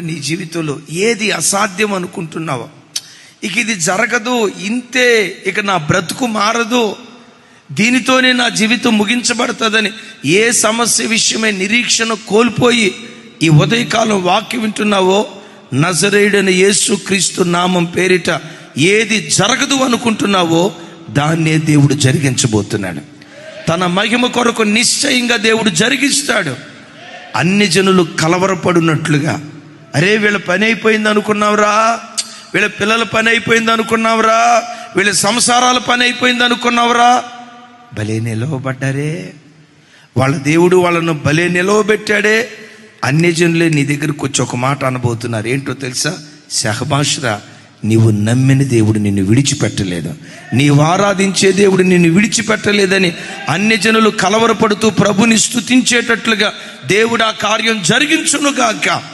నీ జీవితంలో ఏది అసాధ్యం అనుకుంటున్నావో? ఇక ఇది జరగదు ఇంతే. ఇక నా బ్రతుకు మారదు. దీనితోనే నా జీవితం ముగించబడుతుందని ఏ సమస్య విషయమై నిరీక్షణ కోల్పోయి ఈ ఉదయకాలం వాక్యం వింటున్నావో? నజరేయుడైన యేసు క్రీస్తు నామం పేరిట ఏది జరగదు అనుకుంటున్నావో దాన్నే దేవుడు జరిగించబోతున్నాడు. తన మహిమ కొరకు నిశ్చయంగా దేవుడు జరిగిస్తాడు. అన్ని జనులు కలవరపడినట్లుగా అరే వీళ్ళ పని అయిపోయింది అనుకున్నావురా. వీళ్ళ పిల్లల పని అయిపోయింది అనుకున్నావురా. వీళ్ళ సంసారాల పని అయిపోయింది అనుకున్నావురా. భలే నిలవబడ్డారే. వాళ్ళ దేవుడు వాళ్ళను భలే నిలవబెట్టాడే. అన్ని జనులే నీ దగ్గరకు వచ్చి ఒక మాట అనబోతున్నారు. ఏంటో తెలుసా? శహబాషరా నీవు నమ్మిన దేవుడు నిన్ను విడిచిపెట్టలేదు. నీవు ఆరాధించే దేవుడు నిన్ను విడిచిపెట్టలేదని అన్ని జనులు కలవరపడుతూ ప్రభుని స్తుతించేటట్లుగా దేవుడు ఆ కార్యం జరిగించునుగాక.